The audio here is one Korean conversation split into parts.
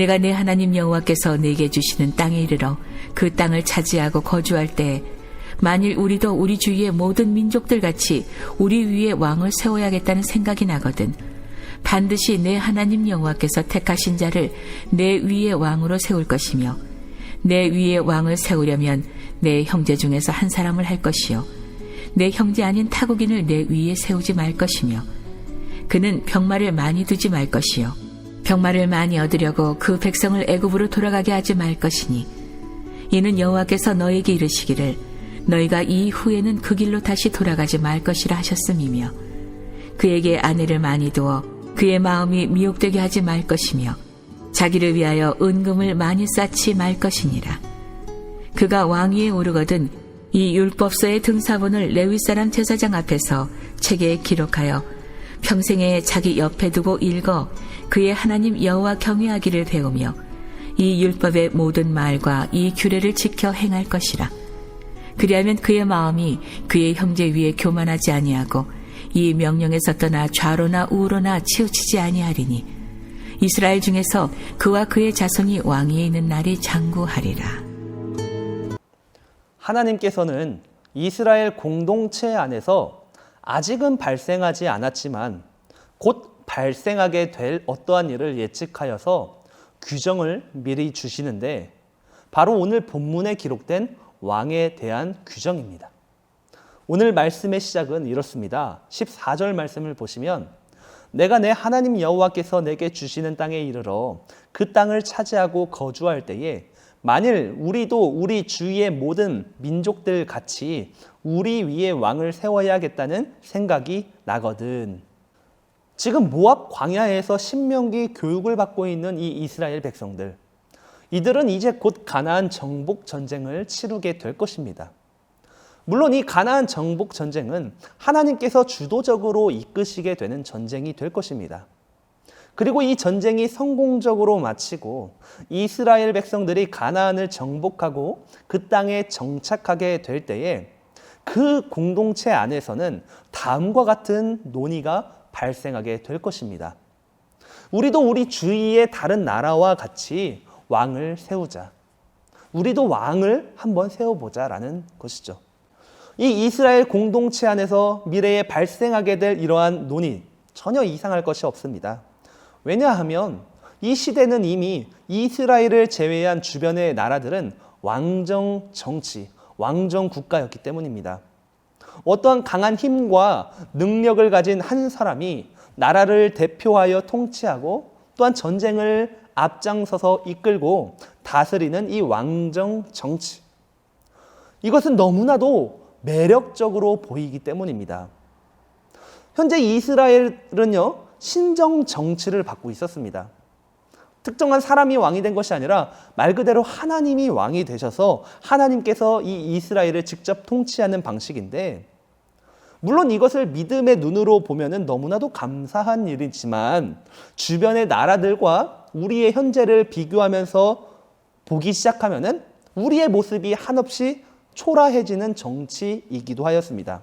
내가 내 하나님 여호와께서 내게 주시는 땅에 이르러 그 땅을 차지하고 거주할 때 만일 우리도 우리 주위의 모든 민족들 같이 우리 위에 왕을 세워야겠다는 생각이 나거든 반드시 내 하나님 여호와께서 택하신 자를 내 위에 왕으로 세울 것이며 내 위에 왕을 세우려면 내 형제 중에서 한 사람을 할 것이요 내 형제 아닌 타국인을 내 위에 세우지 말 것이며 그는 병마를 많이 두지 말 것이요 병마를 많이 얻으려고 그 백성을 애굽으로 돌아가게 하지 말 것이니 이는 여호와께서 너에게 이르시기를 너희가 이 후에는 그 길로 다시 돌아가지 말 것이라 하셨음이며 그에게 아내를 많이 두어 그의 마음이 미혹되게 하지 말 것이며 자기를 위하여 은금을 많이 쌓지 말 것이니라. 그가 왕위에 오르거든 이 율법서의 등사본을 레위 사람 제사장 앞에서 책에 기록하여 평생에 자기 옆에 두고 읽어 그의 하나님 여호와 경외하기를 배우며 이 율법의 모든 말과 이 규례를 지켜 행할 것이라. 그리하면 그의 마음이 그의 형제 위에 교만하지 아니하고 이 명령에서 떠나 좌로나 우로나 치우치지 아니하리니 이스라엘 중에서 그와 그의 자손이 왕위에 있는 날이 장구하리라. 하나님께서는 이스라엘 공동체 안에서 아직은 발생하지 않았지만 곧 발생하게 될 어떠한 일을 예측하여서 규정을 미리 주시는데 바로 오늘 본문에 기록된 왕에 대한 규정입니다. 오늘 말씀의 시작은 이렇습니다. 14절 말씀을 보시면 내가 내 하나님 여호와께서 내게 주시는 땅에 이르러 그 땅을 차지하고 거주할 때에 만일 우리도 우리 주위의 모든 민족들 같이 우리 위에 왕을 세워야겠다는 생각이 나거든. 지금 모압 광야에서 신명기 교육을 받고 있는 이 이스라엘 백성들. 이들은 이제 곧 가나안 정복 전쟁을 치르게 될 것입니다. 물론 이 가나안 정복 전쟁은 하나님께서 주도적으로 이끄시게 되는 전쟁이 될 것입니다. 그리고 이 전쟁이 성공적으로 마치고 이스라엘 백성들이 가나안을 정복하고 그 땅에 정착하게 될 때에 그 공동체 안에서는 다음과 같은 논의가 발생하게 될 것입니다. 우리도 우리 주위의 다른 나라와 같이 왕을 세우자. 우리도 왕을 한번 세워보자 라는 것이죠. 이 이스라엘 공동체 안에서 미래에 발생하게 될 이러한 논의 전혀 이상할 것이 없습니다. 왜냐하면 이 시대는 이미 이스라엘을 제외한 주변의 나라들은 왕정 정치, 왕정 국가였기 때문입니다. 어떠한 강한 힘과 능력을 가진 한 사람이 나라를 대표하여 통치하고 또한 전쟁을 앞장서서 이끌고 다스리는 이 왕정 정치. 이것은 너무나도 매력적으로 보이기 때문입니다. 현재 이스라엘은요, 신정 정치를 받고 있었습니다. 특정한 사람이 왕이 된 것이 아니라 말 그대로 하나님이 왕이 되셔서 하나님께서 이 이스라엘을 직접 통치하는 방식인데 물론 이것을 믿음의 눈으로 보면은 너무나도 감사한 일이지만 주변의 나라들과 우리의 현재를 비교하면서 보기 시작하면은 우리의 모습이 한없이 초라해지는 정치이기도 하였습니다.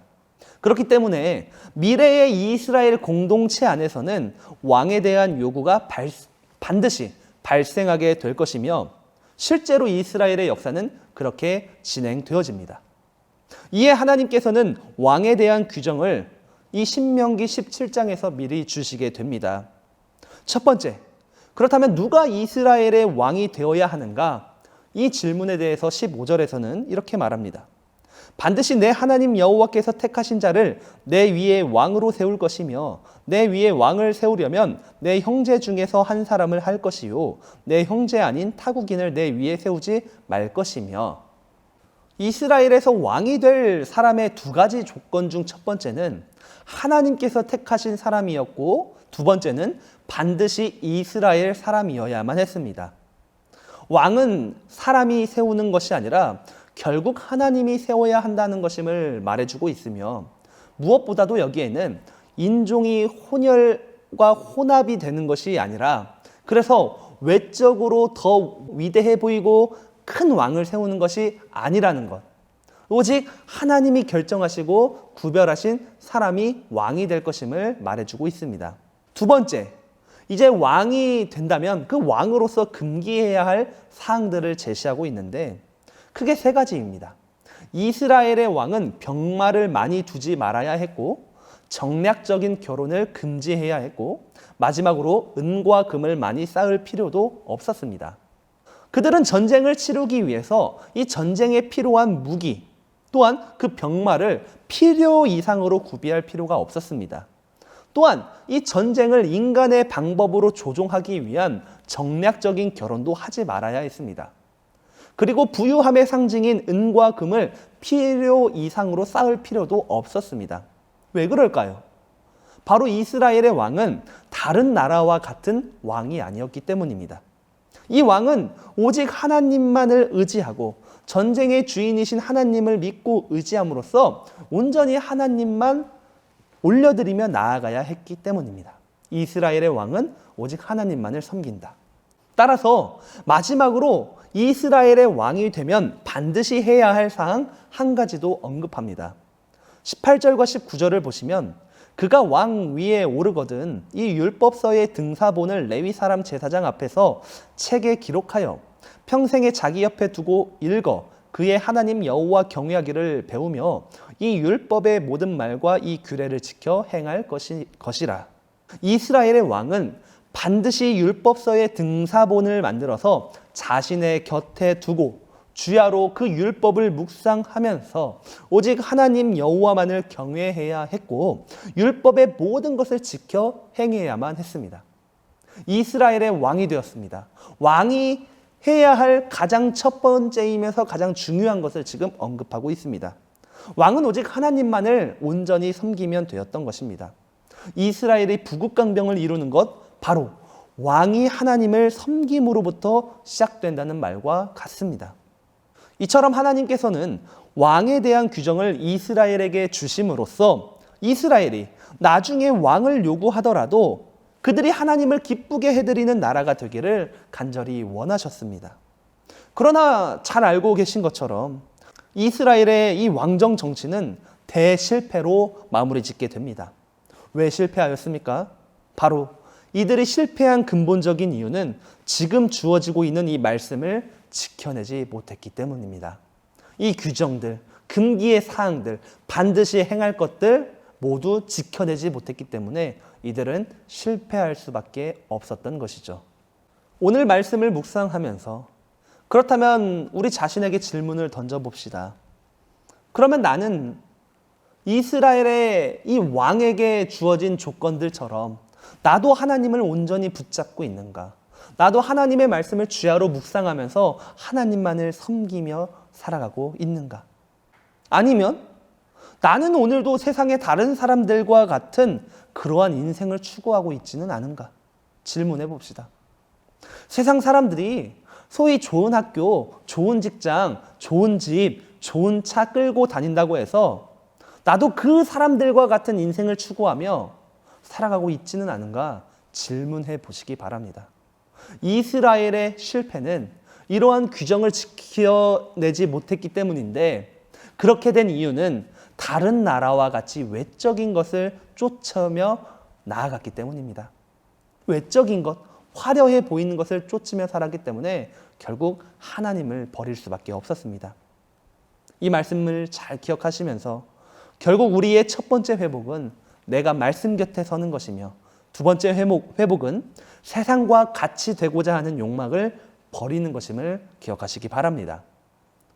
그렇기 때문에 미래의 이스라엘 공동체 안에서는 왕에 대한 요구가 발, 반드시 발생하게 될 것이며 실제로 이스라엘의 역사는 그렇게 진행되어집니다. 이에 하나님께서는 왕에 대한 규정을 이 신명기 17장에서 미리 주시게 됩니다. 첫 번째, 그렇다면 누가 이스라엘의 왕이 되어야 하는가? 이 질문에 대해서 15절에서는 이렇게 말합니다. 반드시 내 하나님 여호와께서 택하신 자를 내 위에 왕으로 세울 것이며 내 위에 왕을 세우려면 내 형제 중에서 한 사람을 할 것이요 내 형제 아닌 타국인을 내 위에 세우지 말 것이며 이스라엘에서 왕이 될 사람의 두 가지 조건 중 첫 번째는 하나님께서 택하신 사람이었고 두 번째는 반드시 이스라엘 사람이어야만 했습니다. 왕은 사람이 세우는 것이 아니라 결국 하나님이 세워야 한다는 것임을 말해주고 있으며 무엇보다도 여기에는 인종이 혼혈과 혼합이 되는 것이 아니라 그래서 외적으로 더 위대해 보이고 큰 왕을 세우는 것이 아니라는 것. 오직 하나님이 결정하시고 구별하신 사람이 왕이 될 것임을 말해주고 있습니다. 두 번째, 이제 왕이 된다면 그 왕으로서 금기해야 할 사항들을 제시하고 있는데 크게 세 가지입니다. 이스라엘의 왕은 병마를 많이 두지 말아야 했고 정략적인 결혼을 금지해야 했고 마지막으로 은과 금을 많이 쌓을 필요도 없었습니다. 그들은 전쟁을 치르기 위해서 이 전쟁에 필요한 무기 또한 그 병마를 필요 이상으로 구비할 필요가 없었습니다. 또한 이 전쟁을 인간의 방법으로 조종하기 위한 정략적인 결혼도 하지 말아야 했습니다. 그리고 부유함의 상징인 은과 금을 필요 이상으로 쌓을 필요도 없었습니다. 왜 그럴까요? 바로 이스라엘의 왕은 다른 나라와 같은 왕이 아니었기 때문입니다. 이 왕은 오직 하나님만을 의지하고 전쟁의 주인이신 하나님을 믿고 의지함으로써 온전히 하나님만 올려드리며 나아가야 했기 때문입니다. 이스라엘의 왕은 오직 하나님만을 섬긴다. 따라서 마지막으로 이스라엘의 왕이 되면 반드시 해야 할 사항 한 가지도 언급합니다. 18절과 19절을 보시면 그가 왕 위에 오르거든 이 율법서의 등사본을 레위 사람 제사장 앞에서 책에 기록하여 평생에 자기 옆에 두고 읽어 그의 하나님 여호와 경외하기를 배우며 이 율법의 모든 말과 이 규례를 지켜 행할 것이, 것이라. 이스라엘의 왕은 반드시 율법서의 등사본을 만들어서 자신의 곁에 두고 주야로 그 율법을 묵상하면서 오직 하나님 여호와만을 경외해야 했고 율법의 모든 것을 지켜 행해야만 했습니다. 이스라엘의 왕이 되었습니다. 왕이 해야 할 가장 첫 번째이면서 가장 중요한 것을 지금 언급하고 있습니다. 왕은 오직 하나님만을 온전히 섬기면 되었던 것입니다. 이스라엘의 부국강병을 이루는 것 바로 왕이 하나님을 섬김으로부터 시작된다는 말과 같습니다. 이처럼 하나님께서는 왕에 대한 규정을 이스라엘에게 주심으로써 이스라엘이 나중에 왕을 요구하더라도 그들이 하나님을 기쁘게 해드리는 나라가 되기를 간절히 원하셨습니다. 그러나 잘 알고 계신 것처럼 이스라엘의 이 왕정 정치는 대실패로 마무리 짓게 됩니다. 왜 실패하였습니까? 바로 이들이 실패한 근본적인 이유는 지금 주어지고 있는 이 말씀을 지켜내지 못했기 때문입니다. 이 규정들, 금기의 사항들, 반드시 행할 것들 모두 지켜내지 못했기 때문에 이들은 실패할 수밖에 없었던 것이죠. 오늘 말씀을 묵상하면서 그렇다면 우리 자신에게 질문을 던져봅시다. 그러면 나는 이스라엘의 이 왕에게 주어진 조건들처럼 나도 하나님을 온전히 붙잡고 있는가? 나도 하나님의 말씀을 주야로 묵상하면서 하나님만을 섬기며 살아가고 있는가? 아니면 나는 오늘도 세상의 다른 사람들과 같은 그러한 인생을 추구하고 있지는 않은가? 질문해 봅시다. 세상 사람들이 소위 좋은 학교, 좋은 직장, 좋은 집, 좋은 차 끌고 다닌다고 해서 나도 그 사람들과 같은 인생을 추구하며 살아가고 있지는 않은가 질문해 보시기 바랍니다. 이스라엘의 실패는 이러한 규정을 지켜내지 못했기 때문인데 그렇게 된 이유는 다른 나라와 같이 외적인 것을 쫓으며 나아갔기 때문입니다. 외적인 것, 화려해 보이는 것을 쫓으며 살았기 때문에 결국 하나님을 버릴 수밖에 없었습니다. 이 말씀을 잘 기억하시면서 결국 우리의 첫 번째 회복은 내가 말씀 곁에 서는 것이며 두 번째 회복, 회복은 세상과 같이 되고자 하는 욕망을 버리는 것임을 기억하시기 바랍니다.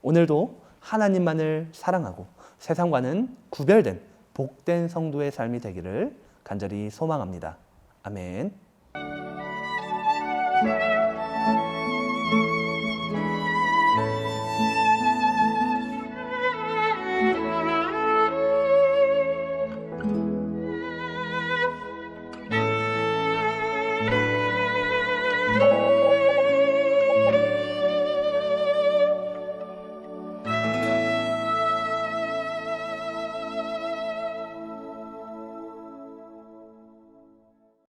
오늘도 하나님만을 사랑하고 세상과는 구별된 복된 성도의 삶이 되기를 간절히 소망합니다. 아멘.